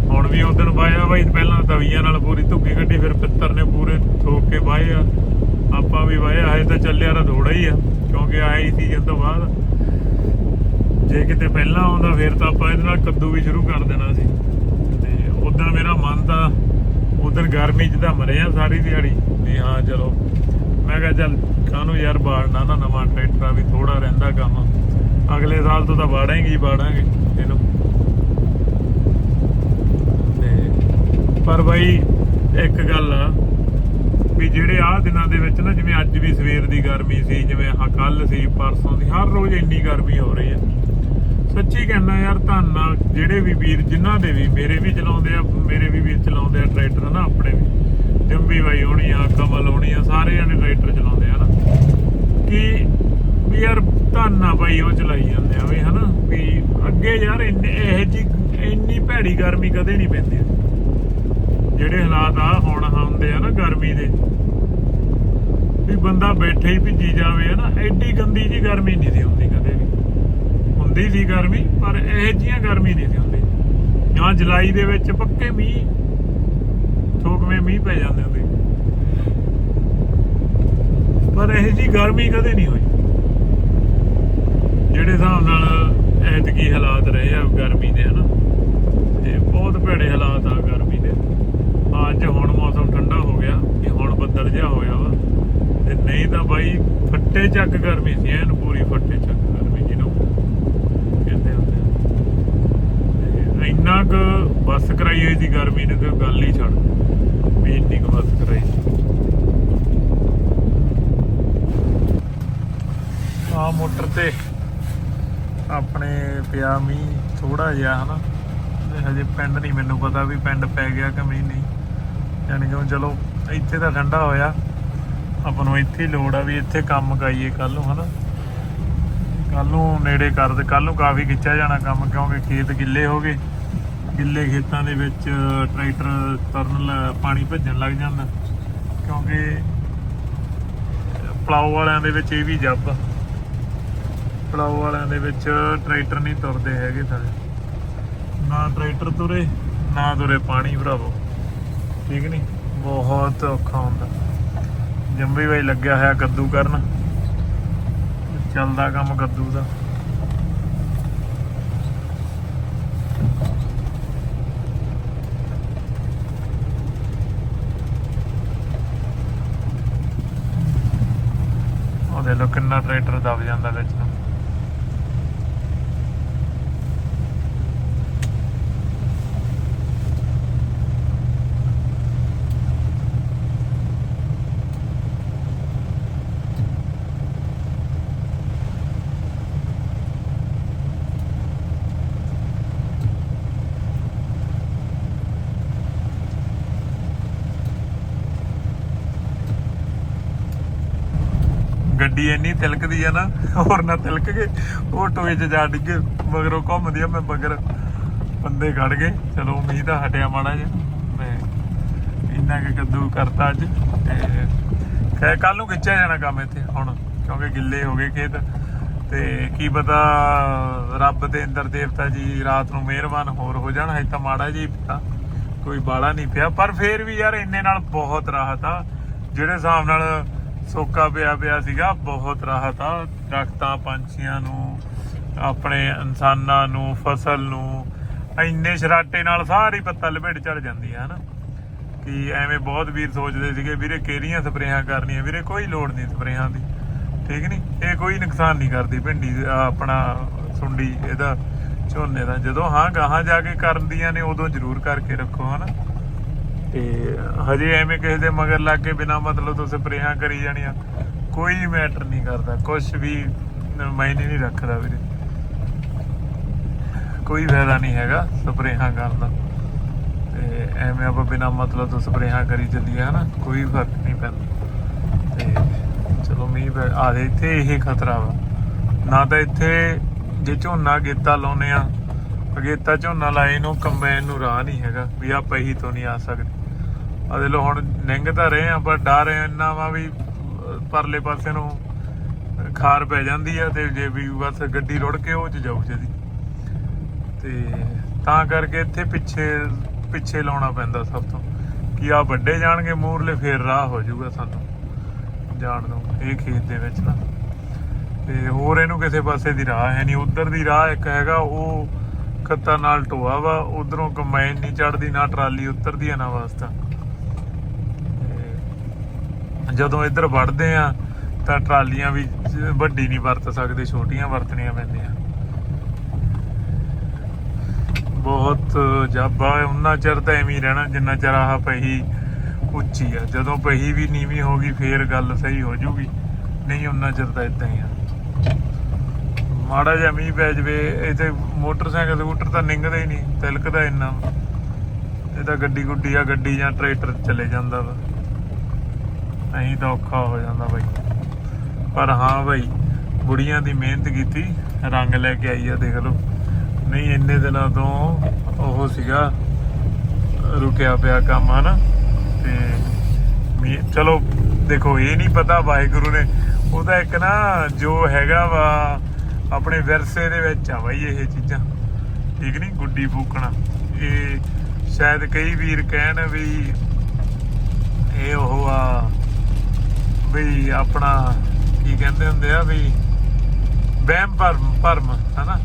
ਹੁਣ ਵੀ ਉਦੋਂ ਵਾਇਆ ਬਾਈ, ਪਹਿਲਾਂ ਤਵੀਆਂ ਨਾਲ ਪੂਰੀ ਧੁੱਕੀ ਕੱਢੀ, ਫਿਰ ਪਿੱਤਰ ਨੇ ਪੂਰੇ ਠੋਕ ਕੇ ਵਾਏ ਆਪਾਂ ਵੀ ਵਾਇਆ ਹਜੇ ਤਾਂ ਚੱਲਿਆ ਰ ਥੋੜਾ ਹੀ ਆ, ਕਿਉਂਕਿ ਆਇਆ ਹੀ ਸੀਜ਼ਨ ਤੋਂ ਬਾਅਦ। ਜੇ ਕਿਤੇ ਪਹਿਲਾਂ ਆਉਂਦਾ, ਫਿਰ ਤਾਂ ਆਪਾਂ ਇਹਦੇ ਨਾਲ ਕੱਦੂ ਵੀ ਸ਼ੁਰੂ ਕਰ ਦੇਣਾ ਸੀ। ਤੇ ਉਦੋਂ ਮੇਰਾ ਮਨ ਤਾਂ ਉਦੋਂ ਗਰਮੀ 'ਚ ਤਾਂ ਮਰਿਆ ਸਾਰੀ ਦਿਹਾੜੀ, ਵੀ ਹਾਂ, ਚਲੋ। ਮੈਂ ਕਿਹਾ ਚੱਲ ਕਾਹਨੂੰ ਯਾਰ ਬਾੜਨਾ, ਨਾ ਨਵਾਂ ਟਰੈਕਟਰ ਆ ਵੀ ਥੋੜਾ ਰਹਿੰਦਾ ਕੰਮ। ਅਗਲੇ ਸਾਲ ਤੋਂ ਤਾਂ ਬਾੜਾਂਗੇ ਬਾੜਾਂਗੇ ਇਹਨੂੰ। ਤੇ ਪਰ ਬਾਈ ਇੱਕ ਗੱਲ ਆ, ਵੀ ਜਿਹੜੇ ਆਹ ਦਿਨਾਂ ਦੇ ਵਿੱਚ ਨਾ, ਜਿਵੇਂ ਅੱਜ ਵੀ ਸਵੇਰ ਦੀ ਗਰਮੀ ਸੀ, ਜਿਵੇਂ ਆਹ ਕੱਲ ਸੀ, ਪਰਸੋਂ ਦੀ, ਹਰ ਰੋਜ਼ ਇੰਨੀ ਗਰਮੀ ਹੋ ਰਹੀ ਹੈ ਸੱਚੀ ਕਹਿੰਦਾ ਯਾਰ, ਧੰਨ ਨਾਲ ਜਿਹੜੇ ਵੀ ਵੀਰ, ਜਿਨ੍ਹਾਂ ਦੇ ਵੀ, ਮੇਰੇ ਵੀ ਚਲਾਉਂਦੇ ਆ, ਮੇਰੇ ਵੀ ਵੀਰ ਚਲਾਉਂਦੇ ਆ ਟਰੈਕਟਰ ਨਾ, ਆਪਣੇ ਵੀ। ਜੰਬੀ ਬਾਈ ਹੋਣੀ ਆ ਕਮਲ ਹੋਣੀ ਆ ਸਾਰੇ ਜਣੇ ਟਰੈਕਟਰ ਚਲਾਉਂਦੇ ਆ ਨਾ। ਕਿ ਵੀ ਯਾਰ ਧੰਨਾ ਬਾਈ ਉਹ ਚਲਾਈ ਜਾਂਦੇ ਆ ਵੀ ਹਨਾ, ਵੀ ਅੱਗੇ ਯਾਰ ਇਹ ਜੀ ਇੰਨੀ ਭੈੜੀ ਗਰਮੀ ਕਦੇ ਨਹੀਂ ਪੈਂਦੀ। ਜਿਹੜੇ ਹਾਲਾਤ ਆ, ਹੁਣ ਹੁੰਦੇ ਆ ਨਾ ਗਰਮੀ ਦੇ, ਵੀ ਬੰਦਾ ਬੈਠੇ ਹੀ ਭਿੱਜੀ ਜਾਵੇ ਹਨਾ, ਐਡੀ ਗੰਦੀ ਜੀ ਗਰਮੀ ਨਹੀਂ ਸੀ ਹੁੰਦੀ ਕਦੇ ਵੀ। ਹੁੰਦੀ ਸੀ ਗਰਮੀ, ਪਰ ਇਹ ਜੀਆਂ ਗਰਮੀ ਨਹੀਂ ਸੀ ਹੁੰਦੀ। ਜਾਂ ਜੁਲਾਈ ਦੇ ਵਿੱਚ ਪੱਕੇ ਮੀਂਹ ਨਵੇਂ ਮੀਂਹ ਪੈ ਜਾਂਦੇ ਹੁੰਦੇ। ਪਰ ਇਹ ਜੀ ਗਰਮੀ ਕਦੇ ਨਹੀਂ ਹੋਈ। ਜਿਹੜੇ ਹਿਸਾਬ ਨਾਲ ਐਤਕੀ ਹਾਲਾਤ ਰਹੇ ਆ ਗਰਮੀ ਦੇ, ਹਨਾ। ਤੇ ਬਹੁਤ ਭੈੜੇ ਹਾਲਾਤ ਆ ਗਰਮੀ ਦੇ। ਅੱਜ ਹੁਣ ਮੌਸਮ ਠੰਡਾ ਹੋ ਗਿਆ ਇਹ ਹੁਣ ਬੱਦਲ ਜਿਹਾ ਹੋਇਆ ਵਾ। ਤੇ ਨਹੀਂ ਤਾਂ ਬਾਈ ਫੱਟੇ ਚੱਕ ਗਰਮੀ ਸੀ, ਐਨ ਪੂਰੀ ਫੱਟੇ ਚੱਕ ਗਰਮੀ ਜਿਹਨੂੰ ਕਹਿੰਦੇ ਹੁੰਦੇ ਇੰਨਾ ਕੁ ਬਸ ਕਰਾਈ ਹੋਈ ਸੀ ਗਰਮੀ ਨੇ, ਤੇ ਗੱਲ ਹੀ ਛੱਡ ਵੀ ਇੰਨੀ ਕੁ ਆ ਮੋਟਰ ਤੇ ਆਪਣੇ ਪਿਆ ਮੀਂਹ ਥੋੜਾ ਜਿਹਾ, ਹਨਾ? ਤੇ ਹਜੇ ਪਿੰਡ ਨਹੀਂ ਮੈਨੂੰ ਪਤਾ ਵੀ ਪਿੰਡ ਪੈ ਗਿਆ ਕਿ ਮੀਂਹ ਨਹੀਂ। ਯਾਨੀ ਕਿ ਚਲੋ, ਇੱਥੇ ਤਾਂ ਠੰਡਾ ਹੋਇਆ। ਆਪਾਂ ਨੂੰ ਇੱਥੇ ਲੋੜ ਆ ਵੀ ਇੱਥੇ ਕੰਮ ਕਰਾਈਏ ਕੱਲ ਨੂੰ, ਹਨਾ? ਕੱਲ ਨੂੰ ਨੇੜੇ ਕਰ ਦੇ ਕੱਲ ਨੂੰ ਕਾਫੀ ਖਿੱਚਿਆ ਜਾਣਾ ਕੰਮ, ਕਿਉਂਕਿ ਖੇਤ ਗਿੱਲੇ ਹੋ ਗਏ। ਗਿੱਲੇ ਖੇਤਾਂ ਦੇ ਵਿੱਚ ਟਰੈਕਟਰ ਤਰਨ ਲ- ਪਾਣੀ ਭੱਜਣ ਲੱਗ ਜਾਂਦਾ। ਕਿਉਂਕਿ ਪਲਾਉ ਵਾਲਿਆਂ ਦੇ ਵਿੱਚ ਇਹ ਵੀ ਜੱਬ ਆ। ਪਲਾਉ ਵਾਲਿਆਂ ਦੇ ਵਿੱਚ ਟਰੈਕਟਰ ਨਹੀਂ ਤੁਰਦੇ ਹੈਗੇ ਤਾਂ ਨਾ ਟਰੈਕਟਰ ਤੁਰੇ, ਨਾ ਤੁਰੇ ਪਾਣੀ ਭਰਾਵੋ। ਠੀਕ ਨਹੀਂ ਬਹੁਤ ਔਖਾ ਹੁੰਦਾ। ਜੰਬੀ ਬਾਈ ਲੱਗਿਆ ਹੋਇਆ ਕੱਦੂ ਕਰਨ। ਚੱਲਦਾ ਕੰਮ ਕੱਦੂ ਦਾ। ਲੋ ਕਿੰਨਾ ਟਰੈਕਟਰ ਦਬ ਜਾਂਦਾ ਵਿੱਚ ਨੂੰ ਗੱਡੀ ਇੰਨੀ ਤਿਲਕਦੀ ਆ ਨਾ, ਹੋਰ ਨਾ ਤਿਲਕ ਗਏ। ਉਹ ਟੋਏ 'ਚ ਜਾ ਡਿੱਗੇ ਮਗਰੋਂ ਘੁੰਮਦੀ ਆ ਮੈਂ ਬਗਰ ਬੰਦੇ ਖੜ ਗਏ। ਚਲੋ ਮੀਂਹ ਤਾਂ ਹਟਿਆ ਮਾੜਾ ਜਿਹਾ। ਤੇ ਇੰਨਾ ਕਿ ਕੱਦੂ ਕਰਤਾ ਅੱਜ। ਤੇ ਕੱਲ ਨੂੰ ਖਿੱਚਿਆ ਜਾਣਾ ਕੰਮ ਇੱਥੇ, ਹੁਣ, ਕਿਉਂਕਿ ਗਿੱਲੇ ਹੋ ਗਏ ਖੇਤ। ਤੇ ਕੀ ਪਤਾ, ਰੱਬ ਦੇ ਇੰਦਰ ਦੇਵਤਾ ਜੀ ਰਾਤ ਨੂੰ ਮਿਹਰਬਾਨ, ਹੋਰ ਹੋ ਜਾਣ। ਹਜੇ ਤਾਂ ਮਾੜਾ ਜੀ ਪਿਆ ਕੋਈ ਬਾਲਾ ਨਹੀਂ ਪਿਆ। ਪਰ ਫੇਰ ਵੀ ਯਾਰ, ਇੰਨੇ ਨਾਲ ਬਹੁਤ ਰਾਹਤ ਆ। ਜਿਹੜੇ ਹਿਸਾਬ ਨਾਲ ਸੋਕਾ ਪਿਆ ਪਿਆ ਸੀਗਾ, ਬਹੁਤ ਰਾਹਤ ਆ। ਦਰਖਤਾਂ, ਪੰਛੀਆਂ ਨੂੰ, ਆਪਣੇ ਇਨਸਾਨਾਂ ਨੂੰ, ਫਸਲ ਨੂੰ, ਇੰਨੇ ਸ਼ਰਾਟੇ ਨਾਲ ਸਾਰੀ ਪੱਤਾ ਲਪੇਟ ਚੜ ਜਾਂਦੀ ਹੈ ਹਨਾ? ਕਿ ਐਵੇਂ ਬਹੁਤ ਵੀਰ ਸੋਚਦੇ ਸੀਗੇ, ਵੀਰੇ ਕਿਹੜੀਆਂ ਸਪਰੇਹਾਂ ਕਰਨੀਆਂ? ਵੀਰੇ ਕੋਈ ਲੋੜ ਨਹੀਂ ਸਪਰੇਹਾਂ ਦੀ, ਠੀਕ ਨਹੀਂ ਇਹ ਕੋਈ ਨੁਕਸਾਨ ਨਹੀਂ ਕਰਦੀ ਭਿੰਡੀ ਆਪਣਾ ਸੁੰਡੀ, ਇਹਦਾ ਝੋਨੇ ਦਾ। ਜਦੋਂ ਹਾਂ ਗਾਹਾਂ ਜਾ ਕੇ ਕਰਨ ਦੀਆਂ ਨੇ, ਉਦੋਂ ਜ਼ਰੂਰ ਕਰਕੇ ਰੱਖੋ, ਹਨਾ? ਤੇ ਹਜੇ ਐਵੇਂ ਕਿਸੇ ਦੇ ਮਗਰ ਲੱਗ ਕੇ ਬਿਨਾ ਮਤਲਬ ਤੋਂ ਸਪਰੇਹਾਂ ਕਰੀ ਜਾਣੀਆਂ, ਕੋਈ ਮੈਟਰ ਨਹੀਂ ਕਰਦਾ ਕੁਝ ਵੀ ਮਾਇਨੇ ਨਹੀਂ ਰੱਖਦਾ ਵੀਰੇ। ਕੋਈ ਫਾਇਦਾ ਨਹੀਂ ਹੈਗਾ ਸਪਰੇਹਾਂ ਕਰਨ ਦਾ। ਤੇ ਐਵੇਂ ਆਪਾਂ ਬਿਨਾ ਮਤਲਬ ਤੋਂ ਸਪਰੇਹਾਂ ਕਰੀ ਚੱਲੀਏ, ਹਨਾ? ਕੋਈ ਫ਼ਰਕ ਨਹੀਂ ਪੈਂਦਾ। ਤੇ ਚਲੋ ਮੀਂਹ ਪੈ, ਆ ਦੇ ਇੱਥੇ ਇਹ ਖਤਰਾ ਵਾ। ਨਾ ਤਾਂ ਇੱਥੇ ਜੇ ਝੋਨਾ ਗੇਤਾ ਲਾਉਨੇ ਆ ਅਗੇਤਾ ਝੋਨਾ ਲਾਏ ਨੂੰ ਕੰਬਾਈਨ ਨੂੰ ਰਾਹ ਨਹੀਂ ਹੈਗਾ, ਵੀ ਆ ਪਹੀ ਤੋਂ ਨਹੀਂ ਆ ਸਕਦੇ। ਆ ਦੇ ਲੋ ਹੁਣ ਨਿੰਗ ਤਾਂ ਰਹੇ ਆ, ਪਰ ਡਰ ਇੰਨਾ ਵਾ ਵੀ ਪਰਲੇ ਪਾਸੇ ਨੂੰ ਖਾਰ ਪੈ ਜਾਂਦੀ ਆ ਤੇ ਜੇ ਵੀ ਬਸ ਗੱਡੀ ਰੁੜ ਕੇ ਉਹ ਚ ਜਾਊ ਜਦੀ ਤੇ ਤਾਂ ਕਰਕੇ ਇੱਥੇ ਪਿੱਛੇ ਪਿੱਛੇ ਲਾਉਣਾ ਪੈਂਦਾ ਸਭ ਤੋਂ। ਕਿ ਆ ਵੱਡੇ ਜਾਣਗੇ ਮੂਰਲੇ ਫੇਰ ਰਾਹ ਹੋ ਜਾਊਗਾ ਸਾਨੂੰ ਜਾਣ ਨੂੰ, ਇਹ ਖੇਤ ਦੇ ਵਿੱਚ ਨਾ। ਤੇ ਹੋਰ ਇਹਨੂੰ ਕਿਸੇ ਪਾਸੇ ਦੀ ਰਾਹ ਹੈ ਨਹੀਂ। ਉਧਰ ਦੀ ਰਾਹ ਇੱਕ ਹੈਗਾ, ਉਹ ਖੱਤਾ ਨਾਲ ਢੋਆ ਵਾ, ਉਧਰੋਂ ਕੰਬਾਈਨ ਨਹੀਂ ਚੜਦੀ ਨਾ ਟਰਾਲੀ ਉਤਰਦੀ ਆ, ਨਾ ਵਾਸਤਾ। ਜਦੋਂ ਇੱਧਰ ਵੜਦੇ ਆ, ਤਾਂ ਟਰਾਲੀਆਂ ਵੀ ਵੱਡੀ ਨਹੀਂ ਵਰਤ ਸਕਦੇ, ਛੋਟੀਆਂ ਵਰਤਣੀਆਂ ਪੈਂਦੀਆਂ। ਬਹੁਤ ਜਾਬਾ ਉਹਨਾਂ ਚਿਰ ਤਾਂ ਐਵੇਂ ਰਹਿਣਾ, ਜਿੰਨਾ ਚਿਰ ਆਹ ਪਹੀ ਉੱਚੀ ਆ। ਜਦੋਂ ਪਹੀ ਵੀ ਨੀਵੀਂ ਹੋ ਗਈ, ਫੇਰ ਗੱਲ ਸਹੀ ਹੋ ਜੂਗੀ। ਨਹੀਂ ਉਹਨਾਂ ਚਿਰ ਤਾਂ ਇਦਾਂ ਹੀ ਆ। ਮਾੜਾ ਜਿਹਾ ਮੀਂਹ ਪੈ ਜਵੇ, ਇੱਥੇ ਮੋਟਰਸਾਈਕਲ ਸਕੂਟਰ ਤਾਂ ਨਿੰਗਦਾ ਹੀ ਨਹੀਂ, ਤਿਲਕਦਾ ਇੰਨਾ। ਇਹ ਤਾਂ ਗੱਡੀ ਗੁੱਡੀ ਆ, ਗੱਡੀ ਜਾਂ ਟਰੈਕਟਰ ਚਲੇ ਜਾਂਦਾ ਵਾ। ਨਹੀਂ ਤਾਂ ਔਖਾ ਹੋ ਜਾਂਦਾ ਬਾਈ। ਪਰ ਹਾਂ ਬਾਈ, ਬੁੜੀਆਂ ਦੀ ਮਿਹਨਤ ਕੀਤੀ, ਰੰਗ ਲੈ ਕੇ ਆਈ ਆ ਦੇਖ ਲਓ। ਨਹੀਂ, ਇੰਨੇ ਦਿਨਾਂ ਤੋਂ ਉਹ ਸੀਗਾ, ਰੁਕਿਆ ਪਿਆ ਕੰਮ, ਹਨਾ? ਤੇ ਮੀ- ਚਲੋ, ਦੇਖੋ, ਇਹ ਨਹੀਂ ਪਤਾ ਵਾਹਿਗੁਰੂ ਨੇ, ਉਹਦਾ ਇੱਕ ਨਾ ਜੋ ਹੈਗਾ ਵਾ, ਆਪਣੇ ਵਿਰਸੇ ਦੇ ਵਿੱਚ ਆ ਬਾਈ ਇਹ ਚੀਜ਼ਾਂ। ਠੀਕ ਨਹੀਂ? ਗੁੱਡੀ ਫੂਕਣਾ। ਇਹ ਸ਼ਾਇਦ ਕਈ ਵੀਰ ਕਹਿਣ ਵੀ ਇਹ ਉਹ ਆ ਵੀ ਆਪਣਾ ਕੀ ਕਹਿੰਦੇ ਹੁੰਦੇ ਆ ਵੀ ਵਹਿਮ ਭਰਮ ਭਰਮ, ਹਨਾ?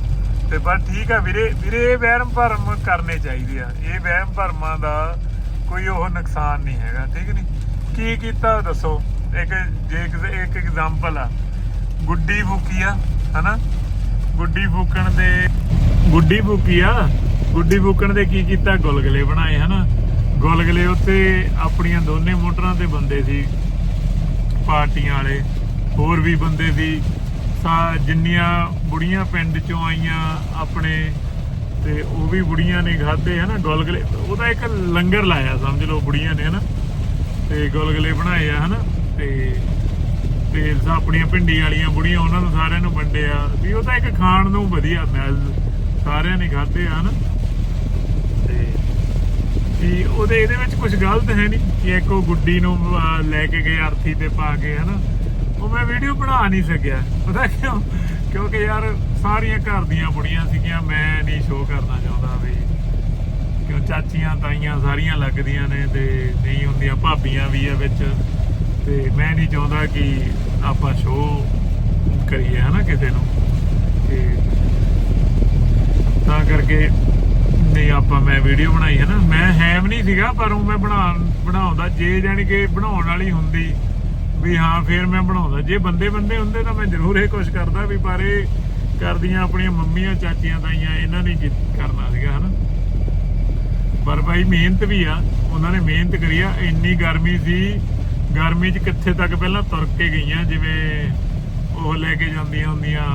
ਤੇ ਪਰ ਠੀਕ ਆ ਵੀਰੇ ਵੀਰੇ ਇਹ ਵਹਿਮ ਭਰਮ ਕਰਨੇ ਚਾਹੀਦੇ ਆ। ਇਹ ਵਹਿਮ ਭਰਮਾਂ ਦਾ ਕੋਈ ਉਹ ਨੁਕਸਾਨ ਨਹੀਂ ਹੈਗਾ, ਠੀਕ ਨਹੀਂ ਕੀ ਕੀਤਾ ਦੱਸੋ? ਇੱਕ ਜੇ ਇੱਕ ਐਗਜ਼ਾਮਪਲ ਆ। ਗੁੱਡੀ ਫੂਕੀ ਆ, ਹਨਾ? ਗੁੱਡੀ ਫੂਕਣ ਦੇ, ਗੁੱਡੀ ਫੂਕੀ ਆ। ਗੁੱਡੀ ਫੂਕਣ ਦੇ ਕੀ ਕੀਤਾ? ਗੁਲਗਲੇ ਬਣਾਏ, ਹਨਾ? ਗੁਲਗਲੇ ਉੱਤੇ ਆਪਣੀਆਂ ਦੋਨੇ ਮੋਟਰਾਂ ਤੇ ਬੰਦੇ ਸੀ। ਪਾਰਟੀਆਂ ਵਾਲੇ, ਹੋਰ ਵੀ ਬੰਦੇ ਸੀ। ਜਿੰਨੀਆਂ ਬੁੜੀਆਂ ਪਿੰਡ ਚੋਂ ਆਈਆਂ ਆਪਣੇ, ਤੇ ਉਹ ਵੀ ਬੁੜੀਆਂ ਨੇ ਖਾਦੇ ਹਨਾ, ਗੁਲਗਲੇ। ਉਹਦਾ ਇੱਕ ਲੰਗਰ ਲਾਇਆ, ਸਮਝ ਲਓ, ਬੁੜੀਆਂ ਨੇ, ਹਨਾ। ਤੇ ਗੁਲਗਲੇ ਬਣਾਏ ਆ, ਹਨਾ। ਤੇ ਤੇ ਆਪਣੀਆਂ ਪਿੰਡੀ ਵਾਲੀਆਂ ਬੁੜੀਆਂ, ਉਹਨਾਂ ਨੂੰ ਸਾਰਿਆਂ ਨੂੰ ਵੰਡਿਆ। ਵੀ ਉਹ ਤਾਂ ਇੱਕ ਖਾਣ ਨੂੰ ਵਧੀਆ ਮੈਲ ਸਾਰਿਆਂ ਨੇ ਖਾਦੇ ਆ, ਹਨਾ। ਵੀ ਉਹਦੇ ਇਹਦੇ ਵਿੱਚ ਕੁਝ ਗਲਤ ਹੈ ਨਹੀਂ ਕਿ ਇੱਕ ਉਹ ਗੁੱਡੀ ਨੂੰ ਲੈ ਕੇ ਗਏ ਅਰਥੀ ਤੇ ਪਾ ਕੇ, ਹਨਾ? ਉਹ ਮੈਂ ਵੀਡੀਓ ਬਣਾ ਨਹੀਂ ਸਕਿਆ। ਪਤਾ ਕਿਉਂ? ਕਿਉਂਕਿ ਯਾਰ ਸਾਰੀਆਂ ਘਰ ਦੀਆਂ ਬੁੜੀਆਂ ਸੀਗੀਆਂ, ਮੈਂ ਨਹੀਂ ਸ਼ੋਅ ਕਰਨਾ ਚਾਹੁੰਦਾ ਵੀ ਕਿਉਂ ਚਾਚੀਆਂ, ਤਾਈਆਂ ਸਾਰੀਆਂ ਲੱਗਦੀਆਂ ਨੇ ਤੇ ਨਹੀਂ ਹੁੰਦੀਆਂ, ਭਾਬੀਆਂ ਵੀ ਆ ਵਿੱਚ। ਤੇ ਮੈਂ ਨਹੀਂ ਚਾਹੁੰਦਾ ਕਿ ਆਪਾਂ ਸ਼ੋਅ ਕਰੀਏ, ਹਨਾ, ਕਿਸੇ ਨੂੰ। ਤੇ ਤਾਂ ਕਰਕੇ ਨਹੀਂ ਆਪਾਂ ਮੈਂ ਵੀਡੀਓ ਬਣਾਈ ਹੈ ਨਾ, ਮੈਂ ਹੈਮ ਨਹੀਂ ਸੀਗਾ, ਪਰ ਉਹ ਮੈਂ ਬਣਾ, ਬਣਾਉਂਦਾ। ਜੇ ਜਾਣੀ ਕਿ ਬਣਾਉਣ ਵਾਲੀ ਹੁੰਦੀ, ਵੀ ਹਾਂ, ਫੇਰ ਮੈਂ ਬਣਾਉਂਦਾ। ਜੇ ਬੰਦੇ ਬੰਦੇ ਹੁੰਦੇ ਤਾਂ ਮੈਂ ਜ਼ਰੂਰ ਇਹ ਕੁਝ ਕਰਦਾ ਵੀ, ਪਰ ਇਹ ਕਰਦੀਆਂ ਆਪਣੀਆਂ ਮੰਮੀਆਂ, ਚਾਚੀਆਂ, ਤਾਈਆਂ, ਇਹਨਾਂ ਨੇ ਕੀ ਕਰਨਾ ਸੀਗਾ, ਹਨਾ? ਪਰ ਭਾਈ ਮਿਹਨਤ ਵੀ ਆ, ਉਹਨਾਂ ਨੇ ਮਿਹਨਤ ਕਰੀ ਆ। ਇੰਨੀ ਗਰਮੀ ਸੀ, ਗਰਮੀ 'ਚ ਕਿੱਥੇ ਤੱਕ ਪਹਿਲਾਂ ਤੁਰ ਕੇ ਗਈਆਂ, ਜਿਵੇਂ ਉਹ ਲੈ ਕੇ ਜਾਂਦੀਆਂ ਹੁੰਦੀਆਂ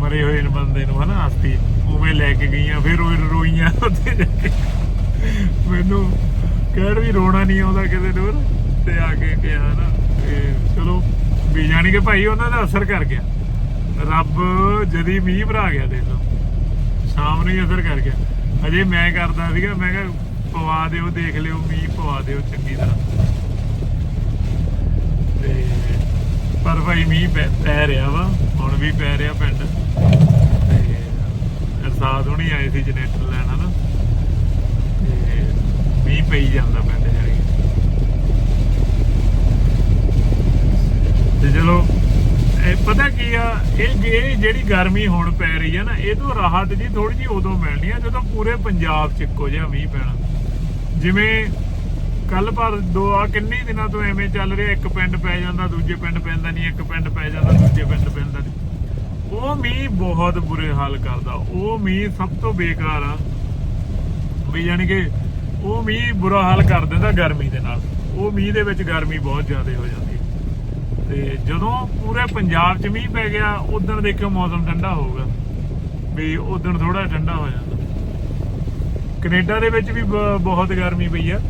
ਮਰੇ ਹੋਏ ਨੇ ਬੰਦੇ ਨੂੰ, ਹਨਾ ਅਸਤੀ ਉਵੇਂ ਲੈ ਕੇ ਗਈਆਂ, ਫਿਰ ਰੋਈ ਰੋਈਆਂ ਉੱਥੇ ਜਾ ਕੇ। ਮੈਨੂੰ ਕਹਿਣ ਵੀ ਰੋਣਾ ਨਹੀਂ ਆਉਂਦਾ ਕਿਤੇ ਦੂਰ ਤੇ ਆ ਕੇ ਕਿਹਾ ਨਾ, ਤੇ ਚਲੋ, ਵੀ ਜਾਣੀ ਕਿ ਭਾਈ ਉਹਨਾਂ ਦਾ ਅਸਰ ਕਰ ਗਿਆ। ਰੱਬ ਜਦੀ ਮੀਂਹ ਭਰਾ ਗਿਆ ਦੇਖ ਲਓ। ਸ਼ਾਮ ਨੂੰ ਹੀ ਅਸਰ ਕਰ ਗਿਆ। ਅਜੇ ਮੈਂ ਕਰਦਾ ਸੀਗਾ, ਮੈਂ ਕਿਹਾ ਪਵਾ ਦਿਓ, ਦੇਖ ਲਿਓ, ਮੀਂਹ ਪਵਾ ਦਿਓ ਚੰਗੀ ਤਰ੍ਹਾਂ। ਤੇ ਪਰ ਭਾਈ ਮੀਂਹ ਪੈ- ਪੈ ਰਿਹਾ ਵਾ, ਹੁਣ ਵੀ ਪੈ ਰਿਹਾ ਪਿੰਡ। ਤੇ ਹੁਣੀ ਆਏ ਸੀ ਜਨਰੇਟਰ ਲੈਣ, ਹਨਾ? ਤੇ ਮੀਂਹ ਪਈ ਜਾਂਦਾ ਪਿੰਡ ਜਾਰੀ ਤੇ ਚਲੋ, ਇਹ ਪਤਾ ਕੀ ਆ, ਇਹ ਇਹ ਜਿਹੜੀ ਗਰਮੀ ਹੁਣ ਪੈ ਰਹੀ ਆ ਨਾ, ਇਹ ਤੋਂ ਰਾਹਤ ਜੀ ਥੋੜੀ ਜੀ ਉਦੋਂ ਮਿਲਣੀ ਆ, ਜਦੋਂ ਪੂਰੇ ਪੰਜਾਬ ਚ ਇੱਕੋ ਜਿਹਾ ਮੀਂਹ ਪੈਣਾ। ਜਿਵੇਂ ਕੱਲ ਪਰ ਦੋ, ਆ ਕਿੰਨੇ ਦਿਨਾਂ ਤੋਂ ਐਵੇਂ ਚੱਲ ਰਿਹਾ, ਇੱਕ ਪਿੰਡ ਪੈ ਜਾਂਦਾ, ਦੂਜੇ ਪਿੰਡ ਪੈਂਦਾ ਨਹੀਂ ਇੱਕ ਪਿੰਡ ਪੈ ਜਾਂਦਾ, ਦੂਜੇ ਪਿੰਡ ਪੈਂਦਾ ਨਹੀਂ ਉਹ ਮੀਂਹ ਬਹੁਤ ਬੁਰੇ ਹਾਲ ਕਰਦਾ। ਉਹ ਮੀਂਹ ਸਭ ਤੋਂ ਬੇਕਾਰ ਆ। ਵੀ ਯਾਨੀ ਕਿ ਉਹ ਮੀਂਹ ਬੁਰਾ ਹਾਲ ਕਰ ਦਿੰਦਾ ਗਰਮੀ ਦੇ ਨਾਲ। ਉਹ ਮੀਂਹ ਦੇ ਵਿੱਚ ਗਰਮੀ ਬਹੁਤ ਜ਼ਿਆਦਾ ਹੋ ਜਾਂਦੀ ਹੈ। ਤੇ ਜਦੋਂ ਪੂਰੇ ਪੰਜਾਬ 'ਚ ਮੀਂਹ ਪੈ ਗਿਆ ਉਦੋਂ ਦੇਖਿਓ ਮੌਸਮ ਠੰਡਾ ਹੋਊਗਾ। ਵੀ ਉਦੋਂ ਥੋੜਾ ਠੰਡਾ ਹੋ ਜਾਂਦਾ। ਕੈਨੇਡਾ ਦੇ ਵਿੱਚ ਵੀ ਬ- ਬਹੁਤ ਗਰਮੀ ਪਈ ਆ।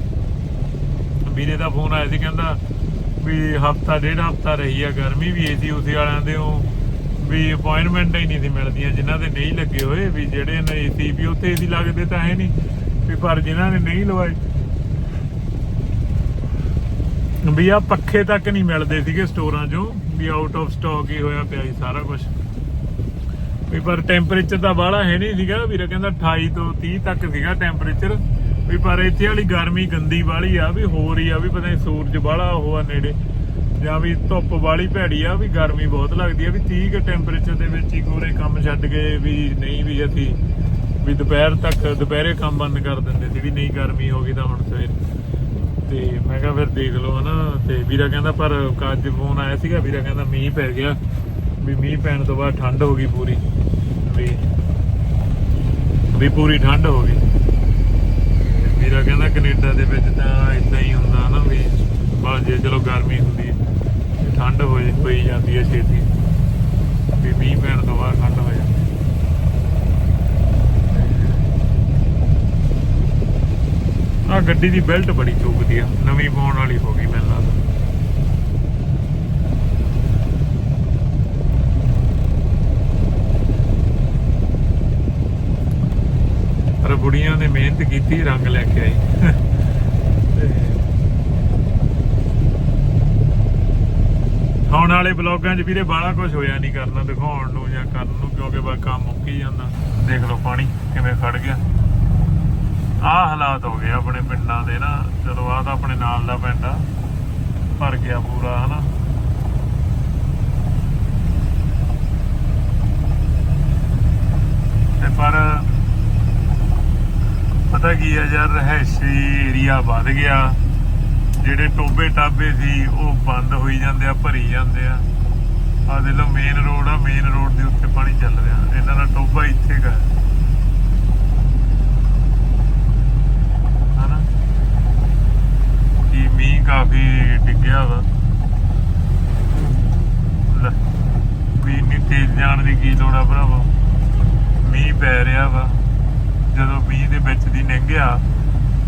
ਵੀਰੇ ਦਾ ਫੋਨ ਆਇਆ ਸੀ, ਕਹਿੰਦਾ ਵੀ ਹਫਤਾ, ਡੇਢ ਹਫਤਾ ਰਹੀ ਆ ਗਰਮੀ, ਵੀ ਏਸੀ ਉਸੇ ਵਾਲਿਆਂ ਦੇ ਉਹ ਵੀ ਅਪਾਇੰਟਮੈਂਟ ਹੀ ਨਹੀਂ ਸੀ ਮਿਲਦੀਆਂ, ਜਿਨ੍ਹਾਂ ਦੇ ਨਹੀਂ ਲੱਗੇ ਹੋਏ, ਵੀ ਜਿਹੜੇ ਨੇ ਏਸੀ ਵੀ ਉੱਥੇ ਲੱਗਦੇ ਤਾਂ ਹੈ ਨਹੀਂ, ਵੀ ਪਰ ਜਿਨ੍ਹਾਂ ਨੇ ਨਹੀਂ ਲਵਾਏ। ਵੀ ਆ ਪੱਖੇ ਤੱਕ ਨਹੀਂ ਮਿਲਦੇ ਸੀਗੇ ਸਟੋਰਾਂ 'ਚੋਂ, ਵੀ ਆਊਟ ਆਫ ਸਟਾਕ ਹੀ ਹੋਇਆ ਪਿਆ ਸੀ ਸਾਰਾ ਕੁਝ ਵੀ ਪਰ ਟੈਂਪਰੇਚਰ ਤਾਂ ਬਾਹਲਾ ਹੈ ਨਹੀਂ ਸੀਗਾ, ਵੀਰਾ ਕਹਿੰਦਾ 28 ਤੋਂ 30 ਤੱਕ ਸੀਗਾ ਟੈਂਪਰੇਚਰ ਵੀ ਪਰ ਇੱਥੇ ਵਾਲੀ ਗਰਮੀ ਗੰਦੀ ਵਾਲੀ ਆ, ਵੀ ਹੋਰ ਹੀ ਆ, ਵੀ ਪਤਾ ਨਹੀਂ ਸੂਰਜ ਬਾਹਲਾ ਉਹ ਆ ਨੇੜੇ। ਜਾਂ ਵੀ ਧੁੱਪ ਵਾਲੀ ਭੈੜੀ ਆ, ਵੀ ਗਰਮੀ ਬਹੁਤ ਲੱਗਦੀ ਆ, ਵੀ 30 ਕੁ ਟੈਂਪਰੇਚਰ ਦੇ ਵਿੱਚ ਹੀ ਕੋਰੇ ਕੰਮ ਛੱਡ ਗਏ ਵੀ ਨਹੀਂ ਵੀ ਅਸੀਂ ਵੀ ਦੁਪਹਿਰ ਤੱਕ ਦੁਪਹਿਰੇ ਕੰਮ ਬੰਦ ਕਰ ਦਿੰਦੇ ਸੀ ਵੀ ਨਹੀਂ ਗਰਮੀ ਹੋ ਗਈ ਤਾਂ ਹੁਣ ਸਵੇਰ। ਤੇ ਮੈਂ ਕਿਹਾ ਫਿਰ ਦੇਖ ਲਓ ਹਨਾ, ਤੇ ਵੀਰਾ ਕਹਿੰਦਾ ਪਰ ਕੱਜ ਫੋਨ ਆਇਆ ਸੀਗਾ, ਵੀਰਾ ਕਹਿੰਦਾ ਮੀਂਹ ਪੈ ਗਿਆ, ਵੀ ਮੀਂਹ ਪੈਣ ਤੋਂ ਬਾਅਦ ਠੰਡ ਹੋ ਗਈ ਪੂਰੀ। ਵੀ ਵੀ ਪੂਰੀ ਠੰਡ ਹੋ ਗਈ। ਤੇ ਵੀਰਾ ਕਹਿੰਦਾ ਕੈਨੇਡਾ ਦੇ ਵਿੱਚ ਤਾਂ ਇਦਾਂ ਹੀ ਹੁੰਦਾ ਨਾ ਵੀ ਬਾਅਦ ਜੇ ਚਲੋ ਗਰਮੀ ਹੁੰਦੀ ਠੰਡ ਹੋ ਹੋਈ ਜਾਂਦੀ ਹੈ ਛੇਤੀ। ਵੀ ਮੀਂਹ ਪੈਣ ਤੋਂ ਬਾਅਦ ਠੰਡ ਹੋ ਜਾਂਦੀ ਆ ਗੱਡੀ ਦੀ ਬੈਲਟ ਬੜੀ ਚੁੱਕਦੀ ਆ। ਨਵੀਂ ਪਾਉਣ ਵਾਲੀ ਹੋ ਗਈ ਮੈਨੂੰ ਲੱਗਦਾ। ਪਰ ਬੁੜੀਆਂ ਨੇ ਮਿਹਨਤ ਕੀਤੀ, ਰੰਗ ਲੈ ਕੇ ਆਈ ਤੇ ਆਉਣ ਵਾਲੇ ਬਲੌਗਾਂ 'ਚ ਵੀਰੇ ਬਾਹਲਾ ਕੁਝ ਹੋਇਆ ਨਹੀਂ ਕਰਨਾ, ਦਿਖਾਉਣ ਨੂੰ ਜਾਂ ਕਰਨ ਨੂੰ, ਕਿਉਂਕਿ ਬਸ ਕੰਮ ਮੁੱਕ ਜਾਂਦਾ। ਦੇਖ ਲਓ ਪਾਣੀ ਕਿਵੇਂ ਖੜ ਗਿਆ। ਆਹ ਹਾਲਾਤ ਹੋ ਗਏ ਆਪਣੇ ਪਿੰਡਾਂ ਦੇ ਨਾ, ਚਲੋ ਆਹ ਤਾਂ ਆਪਣੇ ਨਾਲ ਦਾ ਪਿੰਡ ਆ। ਭਰ ਗਿਆ ਪੂਰਾ, ਹਨਾ। ਤੇ ਪਰ ਪਤਾ ਕੀ ਆ ਯਾਰ ਰਹਿਸ਼ੀ ਏਰੀਆ ਵੱਧ ਗਿਆ। ਜਿਹੜੇ ਟੋਬੇ ਟਾਬੇ ਸੀ, ਉਹ ਬੰਦ ਹੋਈ ਜਾਂਦੇ ਆ, ਭਰੀ ਜਾਂਦੇ ਆ। ਆ ਦੇ ਲੋ ਮੇਨ ਰੋਡ ਆ ਮੇਨ ਰੋਡ ਦੇ ਉੱਤੇ ਪਾਣੀ ਚੱਲ ਰਿਹਾ। ਇਹਨਾਂ ਦਾ ਟੋਬਾ ਇੱਥੇ ਗਾ ਹਨਾ? ਕੀ ਮੀਂਹ ਕਾਫੀ ਡਿੱਗਿਆ ਵਾ। ਵੀ ਇੰਨੀ ਤੇਜ਼ ਜਾਣ ਦੀ ਕੀ ਲੋੜ ਆ ਭਰਾਵਾ। ਮੀਂਹ ਪੈ ਰਿਹਾ ਵਾ। ਜਦੋਂ ਮੀਂਹ ਦੇ ਵਿੱਚ ਦੀ ਲੰਘਿਆ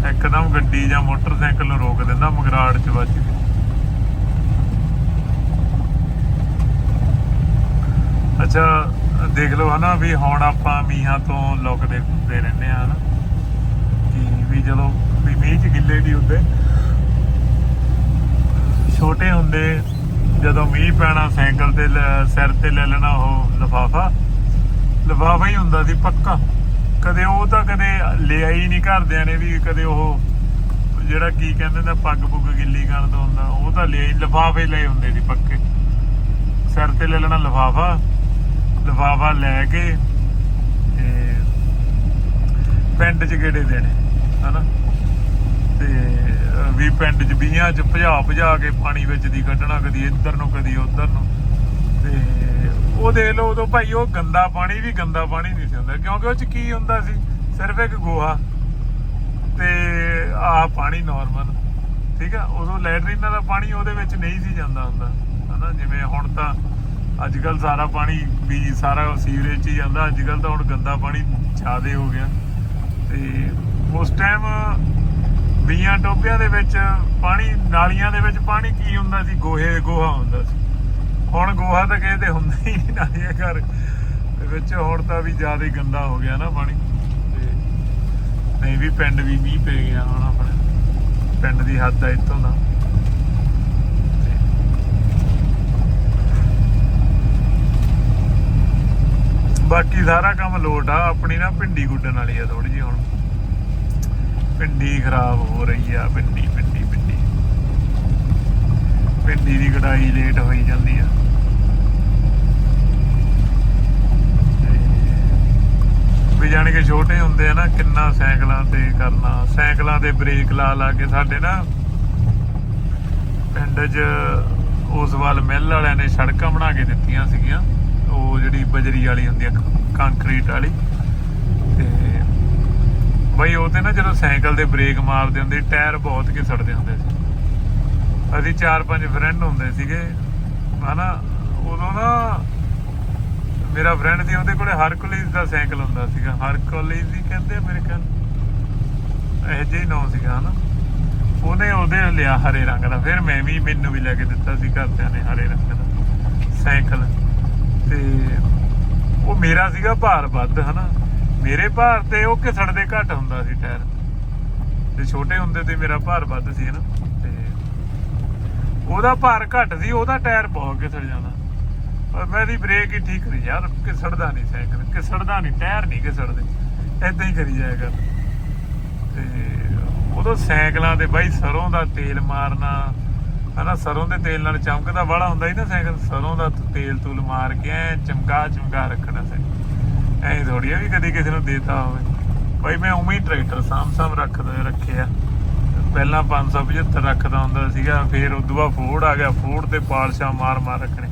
ਇੱਕਦਮ ਗੱਡੀ ਜਾਂ ਮੋਟਰਸਾਈਕਲ ਨੂੰ ਰੋਕ ਦਿੰਦਾ, ਮਗਰਾੜ ਚ ਵੱਜ ਕੇ। ਅੱਛਾ, ਦੇਖ ਲਓ ਹਨਾ ਵੀ ਹੁਣ ਆਪਾਂ ਮੀਂਹਾਂ ਤੋਂ ਲੁਕਦੇ ਹੁੰਦੇ ਰਹਿੰਦੇ ਆ ਹਨਾ। ਕਿ ਵੀ ਜਦੋਂ ਵੀ ਮੀਂਹ ਚ ਗਿੱਲੇ ਨਹੀਂ ਹੁੰਦੇ। ਛੋਟੇ ਹੁੰਦੇ ਜਦੋਂ ਮੀਂਹ ਪੈਣਾ, ਸਾਈਕਲ ਤੇ ਲੈ- ਸਿਰ ਤੇ ਲੈ ਲੈਣਾ ਉਹ ਲਫਾਫਾ। ਲਫਾਫਾ ਹੀ ਹੁੰਦਾ ਸੀ ਪੱਕਾ। ਕਦੇ ਉਹ ਤਾਂ ਕਦੇ ਲਿਆ ਹੀ ਨਹੀਂ ਘਰਦਿਆਂ ਨੇ ਵੀ ਕਦੇ ਉਹ ਜਿਹੜਾ ਕੀ ਕਹਿੰਦੇ ਨੇ, ਪੱਗ ਪੁੱਗ ਗਿੱਲੀ ਕਰਨ ਤੋਂ ਹੁੰਦਾ, ਉਹ ਤਾਂ ਲਿਆ ਹੀ ਲਫਾਫੇ ਲਏ ਹੁੰਦੇ ਸੀ ਪੱਕੇ। ਸਿਰ ਤੇ ਲੈ ਲੈਣਾ ਲਫਾਫਾ ਲਫਾਫਾ ਲੈ ਕੇ ਤੇ ਪਿੰਡ ਚ ਗੇੜੇ ਦੇਣੇ, ਹਨਾ? ਤੇ ਵੀ ਪਿੰਡ ਚ ਬੀਆਂ ਚ ਭਜਾ ਭਜਾ ਕੇ ਪਾਣੀ ਵਿੱਚ ਦੀ ਕੱਢਣਾ, ਕਦੀ ਇੱਧਰ ਨੂੰ, ਕਦੀ ਉੱਧਰ ਨੂੰ। ਤੇ ਉਹ ਦੇਖ ਲਓ ਉਦੋਂ ਭਾਈ ਉਹ ਗੰਦਾ ਪਾਣੀ ਵੀ ਗੰਦਾ ਪਾਣੀ ਨਹੀਂ ਸੀ ਹੁੰਦਾ, ਕਿਉਂਕਿ ਉਹ ਚ ਕੀ ਹੁੰਦਾ ਸੀ? ਸਿਰਫ ਇੱਕ ਗੋਹਾ ਤੇ ਆਹ ਪਾਣੀ ਨਾਰਮਲ ਠੀਕ ਆ? ਉਦੋਂ ਲੈਟਰੀਨਾਂ ਦਾ ਪਾਣੀ ਉਹਦੇ ਵਿੱਚ ਨਹੀਂ ਸੀ ਜਾਂਦਾ ਹੁੰਦਾ, ਹਨਾ? ਜਿਵੇਂ ਹੁਣ ਤਾਂ ਅੱਜ ਕੱਲ ਸਾਰਾ ਪਾਣੀ ਵੀ ਸਾਰਾ ਸੀਵਰੇਜ 'ਚ ਹੀ ਜਾਂਦਾ ਅੱਜ ਕੱਲ ਤਾਂ ਹੁਣ ਗੰਦਾ ਪਾਣੀ ਜ਼ਿਆਦੇ ਹੋ ਗਿਆ। ਤੇ ਉਸ ਟਾਈਮ ਬੀਆਂ ਟੋਪਿਆਂ ਦੇ ਵਿੱਚ ਪਾਣੀ, ਨਾਲੀਆਂ ਦੇ ਵਿੱਚ ਪਾਣੀ ਕੀ ਹੁੰਦਾ ਸੀ? ਗੋਹੇ, ਗੋਹਾ ਹੁੰਦਾ ਸੀ। ਹੁਣ ਗੋਹਾ ਤਾਂ ਕਿਸੇ ਦੇ ਹੁੰਦਾ ਹੀ ਨਹੀਂ ਨਾਲੀਆਂ ਘਰ। ਦੇ ਵਿੱਚ ਹੁਣ ਤਾਂ ਵੀ ਜ਼ਿਆਦਾ ਹੀ ਗੰਦਾ ਹੋ ਗਿਆ ਨਾ ਪਾਣੀ। ਤੇ ਨਹੀਂ ਵੀ ਪਿੰਡ ਵੀ ਮੀਂਹ ਪੈ ਗਿਆ ਹੁਣ ਆਪਣੇ। ਪਿੰਡ ਦੀ ਹੱਦ ਆ ਇੱਥੋਂ ਦਾ। ਬਾਕੀ ਸਾਰਾ ਕੰਮ ਲੋਟ ਆ, ਆਪਣੀ ਨਾ ਭਿੰਡੀ ਗੁੱਡਣ ਵਾਲੀ ਆ ਥੋੜੀ ਜਿਹੀ ਹੁਣ। ਭਿੰਡੀ ਖਰਾਬ ਹੋ ਰਹੀ ਆ, ਭਿੰਡੀ ਭਿੰਡੀ ਦੀ ਕਢਾਈ ਲੇਟ ਹੋਈ ਜਾਂਦੀ ਆ। ਵੀ ਜਾਣ ਕੇ ਛੋਟੇ ਹੁੰਦੇ ਆ ਨਾ, ਕਿੰਨਾ ਸਾਈਕਲਾਂ ਤੇ ਕਰਨਾ, ਸਾਈਕਲਾਂ ਦੇ ਬ੍ਰੇਕ ਲਾ ਲਾ ਕੇ ਸਾਡੇ ਨਾ ਪਿੰਡ 'ਚ ਉਸ ਵੱਲ ਮਿੱਲ ਵਾਲਿਆਂ ਨੇ ਸੜਕਾਂ ਬਣਾ ਕੇ ਦਿੱਤੀਆਂ ਸੀਗੀਆਂ। ਉਹ ਜਿਹੜੀ ਬਜਰੀ ਵਾਲੀ ਹੁੰਦੀ ਆ ਕੰਕਰੀਟ ਵਾਲੀ। ਤੇ ਬਈ ਉਹ ਤੇ ਨਾ ਜਦੋਂ ਸਾਈਕਲ ਦੇ ਬ੍ਰੇਕ ਮਾਰਦੇ ਹੁੰਦੇ, ਟਾਇਰ ਬਹੁਤ ਕੇ ਸੜਦੇ ਹੁੰਦੇ ਸੀ। ਅਸੀਂ ਚਾਰ ਪੰਜ ਫਰੈਂਡ ਹੁੰਦੇ ਸੀਗੇ, ਹਨਾ? ਉਦੋਂ ਨਾ ਮੇਰਾ ਫਰੈਂਡ ਸੀ, ਉਹਦੇ ਕੋਲੇ ਹਰਕੁਲਿਸ ਦਾ ਸਾਈਕਲ ਹੁੰਦਾ ਸੀਗਾ। ਹਰਕੁਲਿਸ ਹੀ ਕਹਿੰਦੇ ਮੇਰੇ ਖਿਆਲ। ਇਹ ਜਿਹੀ ਨਾਂ ਸੀਗਾ, ਹਨਾ? ਉਹਨੇ ਉਹਦੇ ਲਿਆ ਹਰੇ ਰੰਗ ਦਾ। ਫਿਰ ਮੈਂ ਵੀ ਮੈਨੂੰ ਵੀ ਲੈ ਕੇ ਦਿੱਤਾ ਸੀ ਘਰਦਿਆਂ ਨੇ ਹਰੇ ਰੰਗ ਦਾ ਸਾਈਕਲ। ਤੇ ਉਹ ਮੇਰਾ ਸੀਗਾ ਭਾਰ ਵੱਧ, ਹਨਾ? ਮੇਰੇ ਭਾਰ ਤੇ ਉਹ ਘਿਸੜਦੇ ਘੱਟ ਹੁੰਦਾ ਸੀ ਟਾਇਰ। ਤੇ ਛੋਟੇ ਹੁੰਦੇ ਤੇ ਮੇਰਾ ਭਾਰ ਵੱਧ ਸੀ, ਹਨਾ? ਉਹਦਾ ਭਾਰ ਘੱਟ ਸੀ, ਉਹਦਾ ਟਾਇਰ ਬਹੁਤ ਘਿਸੜ ਜਾਂਦਾ। ਪਰ ਮੇਰੀ ਬ੍ਰੇਕ ਹੀ ਠੀਕ ਨਹੀਂ, ਯਾਰ, ਕਿਸੜਦਾ ਨਹੀਂ ਸਾਈਕਲ, ਕਿਸੜਦਾ ਨਹੀਂ, ਟਾਇਰ ਨਹੀਂ ਘਿਸੜਦੇ ਏਦਾਂ ਹੀ ਕਰੀ ਜਾਇਆ ਕਰ। ਤੇ ਉਦੋਂ ਸਾਈਕਲਾਂ ਤੇ ਬਾਈ ਸਰੋਂ ਦਾ ਤੇਲ ਮਾਰਨਾ, ਹਨਾ, ਸਰੋਂ ਦੇ ਤੇਲ ਨਾਲ ਚਮਕਦਾ ਵਾਲਾ ਹੁੰਦਾ ਸੀ ਨਾ ਸਾਈਕਲ, ਸਰੋਂ ਦਾ ਤੇਲ ਤੂਲ ਮਾਰ ਕੇ ਐ ਚਮਕਾ ਚਮਕਾ ਰੱਖਣਾ ਸਾਈਕਲ ਐ ਥੋੜੀ ਵੀ ਕਦੀ ਕਿਸੇ ਨੂੰ ਦੇਤਾ ਹੋਵੇ। ਬਾਈ ਮੈਂ ਉਵੇਂ ਹੀ ਟਰੈਕਟਰ ਸਾਮ ਸਾਮ ਰੱਖਦਾ, ਰੱਖਿਆ। ਪਹਿਲਾਂ 575 ਰੱਖਦਾ ਹੁੰਦਾ ਸੀਗਾ, ਫਿਰ ਉਦੋਂ ਬਾਅਦ ਫੋੜ ਆ ਗਿਆ। ਫੋੜ ਤੇ ਪਾਲਸ਼ਾ ਮਾਰ ਮਾਰ ਰੱਖਣੇ।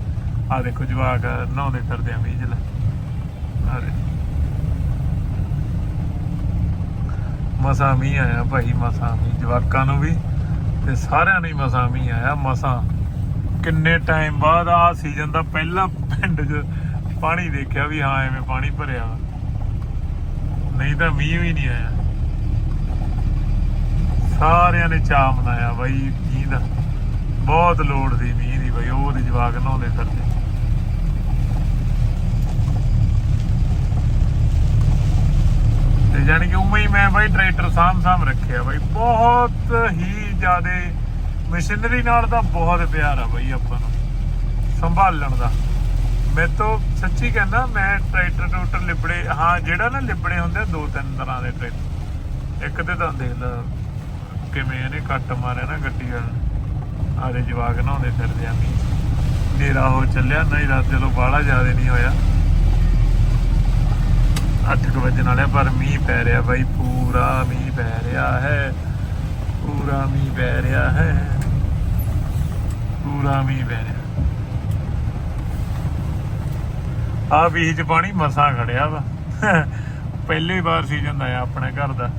ਆ ਦੇਖੋ ਜਵਾਕ, ਨਹਾਉਂਦੇ ਫਿਰਦੇ ਆ ਮੀਂਹ ਚ ਲੈ ਆ ਦੇ ਮਸਾ ਮੀਂਹ ਆਇਆ ਭਾਈ, ਮਸਾ ਮੀਂਹ, ਜਵਾਕਾਂ ਨੂੰ ਵੀ ਤੇ ਸਾਰਿਆਂ ਨੂੰ ਹੀ ਮਸਾ ਮੀਂਹ ਆਇਆ, ਮਸਾ। ਕਿੰਨੇ ਟਾਈਮ ਬਾਅਦ ਆ ਸੀਜ਼ਨ ਦਾ ਪਹਿਲਾ ਪਿੰਡ 'ਚ ਪਾਣੀ ਦੇਖਿਆ ਵੀ ਹਾਂ, ਐਵੇਂ ਪਾਣੀ ਭਰਿਆ ਵਾ। ਨਹੀਂ ਤਾਂ ਮੀਂਹ ਵੀ ਨਹੀਂ ਆਇਆ। ਸਾਰਿਆਂ ਨੇ ਚਾਅ ਮਨਾਇਆ ਬਾਈ ਮੀਂਹ ਦਾ ਬਹੁਤ ਲੋੜ ਸੀ ਮੀਂਹ ਦੀ ਬਾਈ, ਉਹ ਦੇ ਜਵਾਕ ਨਹਾਉਂਦੇ ਫਿਰਦੇ। ਤੇ ਜਾਣੀ ਕਿ ਉਵੇਂ ਹੀ ਮੈਂ ਬਾਈ ਟਰੈਕਟਰ ਸਾਂਭ ਸਾਂਭ ਰੱਖਿਆ ਬਾਈ, ਬਹੁਤ ਹੀ ਜ਼ਿਆਦੇ ਮਸ਼ੀਨਰੀ ਨਾਲ ਤਾਂ ਬਹੁਤ ਪਿਆਰ ਆ ਬਾਈ ਆਪਾਂ ਨੂੰ, ਸੰਭਾਲਣ ਦਾ। ਮੈਂ ਤਾਂ ਸੱਚੀ ਕਹਿੰਦਾ, ਮੈਂ ਟਰੈਕਟਰ ਟਰੂਟਰ ਲਿਬੜੇ, ਹਾਂ, ਜਿਹੜਾ ਨਾ ਲਿਬੜੇ ਹੁੰਦੇ ਦੋ ਤਿੰਨ ਤਰ੍ਹਾਂ ਦੇ ਟਰੈਕਟਰ। ਇੱਕ ਤੇ ਤਾਂ ਦੇਖ ਲਾ ਕਿਵੇਂ ਇਹਨੇ ਕੱਟ ਮਾਰਿਆ ਨਾ ਗੱਡੀ ਵਾਲ ਆਦੇ ਜਵਾਕ ਨਹਾਉਂਦੇ ਫਿਰਦੇ ਆ ਮੀਂਹ ਨੇਰਾ ਹੋ ਚੱਲਿਆ, ਨਹੀਂ ਰਾਤ ਚਲੋ ਬਾਹਲਾ ਜ਼ਿਆਦਾ ਨਹੀਂ ਹੋਇਆ। 8 ਵਜਣ ਵਾਲੇ ਪਰ ਮੀਂਹ ਪੈ ਰਿਹਾ ਬਾਈ, ਪੂਰਾ ਮੀਂਹ ਪੈ ਰਿਹਾ ਹੈ। ਪੂਰਾ ਮੀਂਹ ਪੈ ਰਿਹਾ ਹੈ। ਪੂਰਾ ਮੀਂਹ ਪੈ ਰਿਹਾ। ਆ ਵੀਹ ਚ ਪਾਣੀ ਮਸਾਂ ਖੜਿਆ ਵਾ। ਪਹਿਲੀ ਵਾਰ ਸੀਜ਼ਨ ਆਇਆ ਆਪਣੇ ਘਰ ਦਾ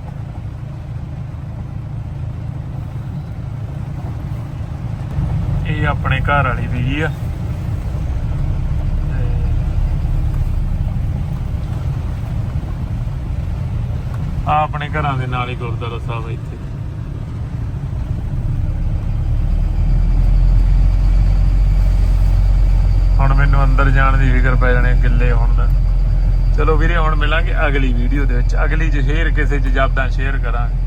ਇਹ ਆਪਣੇ ਘਰ ਵਾਲੀ ਵੀ ਆ। ਆ ਆਪਣੇ ਘਰਾਂ ਦੇ ਨਾਲ ਹੀ ਗੁਰਦੁਆਰਾ ਸਾਹਿਬ ਇੱਥੇ। ਹੁਣ ਮੈਨੂੰ ਅੰਦਰ ਜਾਣ ਦੀ ਫਿਕਰ ਪੈ ਜਾਣੀ ਗਿੱਲੇ ਹੋਣ ਦਾ। ਚਲੋ ਵੀਰੇ, ਹੁਣ ਮਿਲਾਂਗੇ ਅਗਲੀ ਵੀਡੀਓ ਦੇ ਵਿੱਚ। ਅਗਲੀ ਚ ਸ਼ੇਅਰ ਕਿਸੇ ਚ ਜਾਬਦਾਂ ਸ਼ੇਅਰ ਕਰਾਂਗੇ।